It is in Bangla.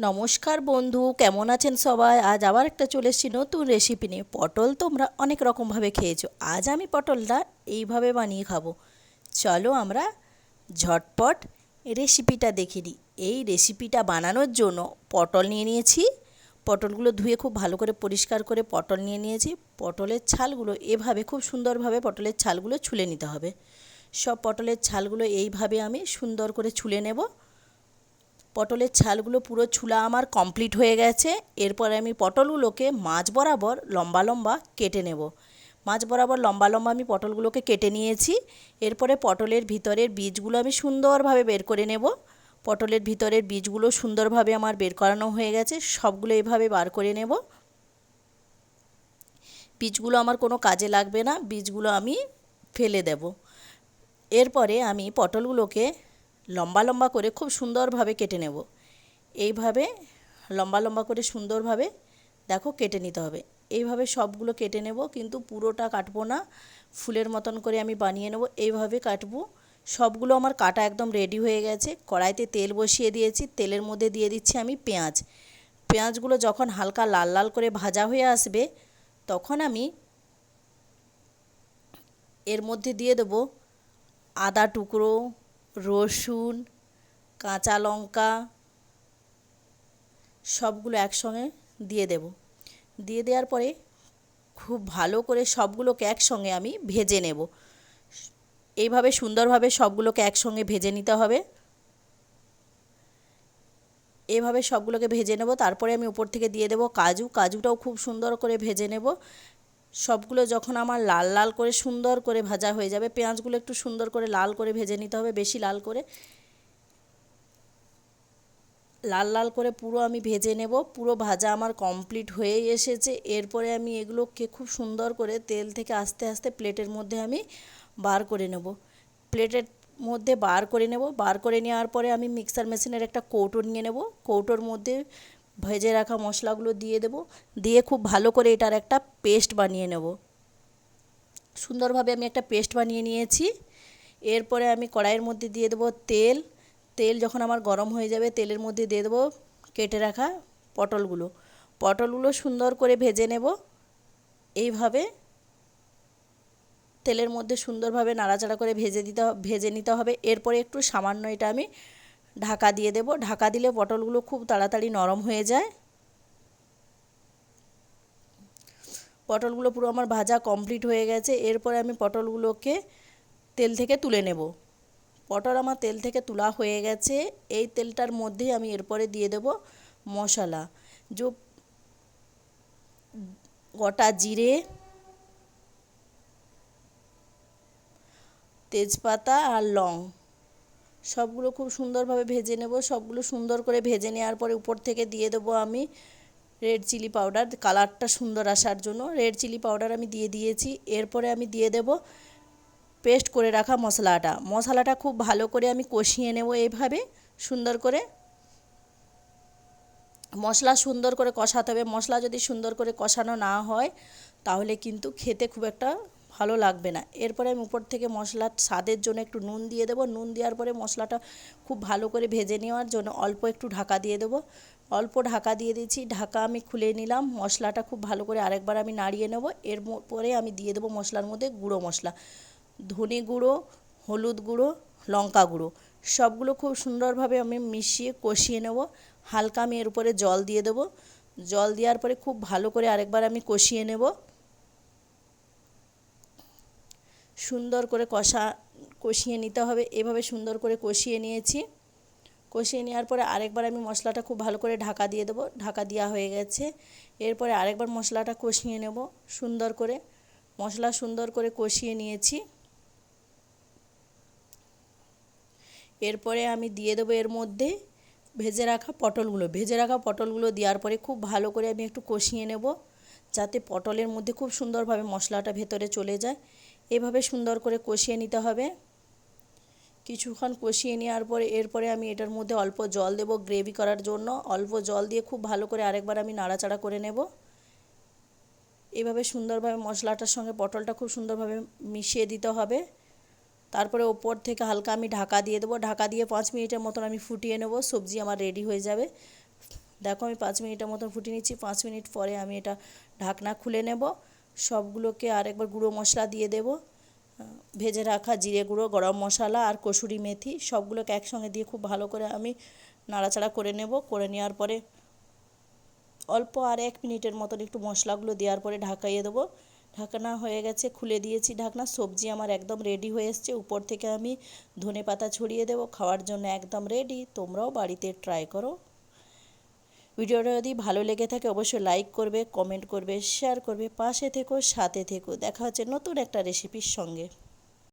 নমস্কার বন্ধু, কেমন আছেন সবাই? আজ আবার একটা চলে এসেছি নতুন রেসিপি নিয়ে। পটল তোমরা অনেক রকমভাবে খেয়েছো। আজ আমি পটলটা এইভাবে বানিয়ে খাব। চলো আমরা ঝটপট রেসিপিটা দেখে নিই। এই রেসিপিটা বানানোর জন্য পটল নিয়ে নিয়েছি। পটলগুলো ধুয়ে খুব ভালো করে পরিষ্কার করে পটল নিয়ে নিয়েছি। পটলের ছালগুলো এভাবে, খুব সুন্দরভাবে পটলের ছালগুলো ছুলে নিতে হবে। সব পটলের ছালগুলো এইভাবে আমি সুন্দর করে ছুলে নেব। পটলের ছালগুলো পুরো ছুলা আমার কমপ্লিট হয়ে গেছে। এরপরে আমি পটলগুলোকে মাছ বরাবর লম্বা লম্বা কেটে নেব। মাছ বরাবর লম্বা লম্বা আমি পটলগুলোকে কেটে নিয়েছি। এরপরে পটলের ভিতরের বীজগুলো আমি সুন্দরভাবে বের করে নেব। পটলের ভিতরের বীজগুলো সুন্দরভাবে আমার বের করানো হয়ে গেছে। সবগুলো এভাবে বার করে নেব। বীজগুলো আমার কোনো কাজে লাগবে না। বীজগুলো আমি ফেলে দেব। এরপরে আমি পটলগুলোকে লম্বা লম্বা করে খুব সুন্দরভাবে কেটে নেব। এইভাবে লম্বা লম্বা করে সুন্দরভাবে দেখো কেটে নিতে হবে। এইভাবে সবগুলো কেটে নেব, কিন্তু পুরোটা কাটবো না। ফুলের মতন করে আমি বানিয়ে নেব। এইভাবে কাটবো। সবগুলো আমার কাটা একদম রেডি হয়ে গেছে। কড়াইতে তেল বসিয়ে দিয়েছি। তেলের মধ্যে দিয়ে দিচ্ছি আমি পেঁয়াজ। পেঁয়াজগুলো যখন হালকা লাল লাল করে ভাজা হয়ে আসবে, তখন আমি এর মধ্যে দিয়ে দেবো আদা টুকরো রসুন, কাঁচা লঙ্কা, সবগুলো একসঙ্গে দিয়ে দেব। দিয়ে দেওয়ার পরে খুব ভালো করে সবগুলোকে একসঙ্গে আমি ভেজে নেব। এইভাবে সুন্দরভাবে সবগুলোকে একসঙ্গে ভেজে নিতে হবে। এভাবে সবগুলোকে ভেজে নেব। তারপরে আমি উপর থেকে দিয়ে দেব কাজু। কাজুটাও খুব সুন্দর করে ভেজে নেব। সবগুলো যখন আমার লাল লাল করে সুন্দর করে ভাজা হয়ে যাবে, পেঁয়াজগুলো একটু সুন্দর করে লাল করে ভেজে নিতে হবে, বেশি লাল করে। লাল লাল করে পুরো আমি ভেজে নেব, পুরো ভাজা আমার কমপ্লিট হয়েই এসেছে। এরপরে আমি এগুলোকে খুব সুন্দর করে তেল থেকে আস্তে আস্তে প্লেটের মধ্যে আমি বার করে নেব। প্লেটের মধ্যে বার করে নেব, বার করে নেওয়ার পরে আমি মিক্সার মেশিনের একটা কৌটো নিয়ে নেব। কৌটোর মধ্যে ভেজে রাখা মশলাগুলো দিয়ে দেব, দিয়ে খুব ভালো করে এটার একটা পেস্ট বানিয়ে নেব। সুন্দরভাবে আমি একটা পেস্ট বানিয়ে নিয়েছি। এরপরে আমি কড়াইয়ের মধ্যে দিয়ে দেবো তেল। তেল যখন আমার গরম হয়ে যাবে, তেলের মধ্যে দিয়ে দেবো কেটে রাখা পটলগুলো। পটলগুলো সুন্দর করে ভেজে নেব। এইভাবে তেলের মধ্যে সুন্দরভাবে নাড়াচাড়া করে ভেজে দিতে ভেজে নিতে হবে। এরপরে একটু সামান্য এটা আমি ঢাকা দিয়ে দেব। ঢাকা দিলে পটলগুলো খুব তাড়াতাড়ি নরম হয়ে যায়। পটলগুলো পুরো আমার ভাজা কমপ্লিট হয়ে গেছে। এরপরে আমি পটলগুলোকে তেল থেকে তুলে নেব। পটল আমার তেল থেকে তোলা হয়ে গেছে। এই তেলটার মধ্যেই আমি এরপরে দিয়ে দেব মশলা। যে গোটা জিরে, তেজপাতা আর লং। সবগুলো খুব সুন্দরভাবে ভেজে নেব। সবগুলো সুন্দর করে ভেজে নেওয়ার পরে উপর থেকে দিয়ে দেবো আমি রেড চিলি পাউডার। কালারটা সুন্দর আসার জন্য রেড চিলি পাউডার আমি দিয়ে দিয়েছি। এরপরে আমি দিয়ে দেব পেস্ট করে রাখা মশলাটা। মশলাটা খুব ভালো করে আমি কষিয়ে নেব এইভাবে সুন্দর করে। মশলা সুন্দর করে কষাতে হবে। মশলা যদি সুন্দর করে কষানো না হয়, তাহলে কিন্তু খেতে খুব একটা ভালো লাগবে না। এরপরে আমি উপর থেকে মশলার স্বাদের জন্য একটু নুন দিয়ে দেবো। নুন দেওয়ার পরে মশলাটা খুব ভালো করে ভেজে নেওয়ার জন্য অল্প একটু ঢাকা দিয়ে দেবো। অল্প ঢাকা দিয়ে দিচ্ছি, ঢাকা আমি খুলে নিলাম। মশলাটা খুব ভালো করে আরেকবার আমি নাড়িয়ে নেব। এর পরে আমি দিয়ে দেবো মশলার মধ্যে গুঁড়ো মশলা। ধনে গুঁড়ো, হলুদ গুঁড়ো, লঙ্কা গুঁড়ো। সবগুলো খুব সুন্দরভাবে আমি মিশিয়ে কষিয়ে নেব। হালকা আমি এর উপরে জল দিয়ে দেবো। জল দেওয়ার পরে খুব ভালো করে আরেকবার আমি কষিয়ে নেব। সুন্দর করে কষা, কষিয়ে নিতে হবে। এভাবে সুন্দর করে কষিয়ে নিয়েছি। কষিয়ে নেওয়ার পরে আরেকবার আমি মশলাটা খুব ভালো করে ঢাকা দিয়ে দেবো। ঢাকা দেওয়া হয়ে গেছে। এরপরে আরেকবার মশলাটা কষিয়ে নেব সুন্দর করে। মশলা সুন্দর করে কষিয়ে নিয়েছি। এরপরে আমি দিয়ে দেবো এর মধ্যে ভেজে রাখা পটলগুলো। ভেজে রাখা পটলগুলো দেওয়ার পরে খুব ভালো করে আমি একটু কষিয়ে নেব, যাতে পটলের মধ্যে খুব সুন্দরভাবে মশলাটা ভেতরে চলে যায়। এভাবে সুন্দর করে কষিয়ে নিতে হবে। কিছুক্ষণ কষিয়ে নেওয়ার পরে, এরপরে আমি এটার মধ্যে অল্প জল দেব গ্রেভি করার জন্য। অল্প জল দিয়ে খুব ভালো করে আরেকবার আমি নাড়াচাড়া করে নেব। এভাবে সুন্দরভাবে মশলাটার সঙ্গে পটলটা খুব সুন্দরভাবে মিশিয়ে দিতে হবে। তারপরে ওপর থেকে হালকা আমি ঢাকা দিয়ে দেবো। ঢাকা দিয়ে পাঁচ মিনিটের মতন আমি ফুটিয়ে নেব। সবজি আমার রেডি হয়ে যাবে। দেখো আমি পাঁচ মিনিটের মতন ফুটিয়ে নিচ্ছি। পাঁচ মিনিট পরে আমি এটা ঢাকনা খুলে নেব। সবগুলোকে আরেকবার গুঁড়ো মশলা দিয়ে দেব। ভেজে রাখা জিরে গুঁড়ো, গরম মশলা আর কসুরি মেথি সবগুলোকে একসঙ্গে দিয়ে খুব ভালো করে আমি নাড়াচাড়া করে নেব। করে নেওয়ার পরে অল্প আর এক মিনিটের মতন একটু মশলাগুলো দেওয়ার পরে ঢাকাইয়ে দেবো। ঢাকনা হয়ে গেছে, খুলে দিয়েছি ঢাকনা। সবজি আমার একদম রেডি হয়ে এসছে। উপর থেকে আমি ধনে পাতা ছড়িয়ে দেবো। খাওয়ার জন্য একদম রেডি তোমরাও বাড়িতে ট্রাই করো। ভিডিওটা যদি ভালো লেগে থাকে, অবশ্যই লাইক করবে কমেন্ট করবে শেয়ার করবে, পাশে থেকো, সাথে থেকো। দেখা হচ্ছে নতুন একটা রেসিপির সঙ্গে।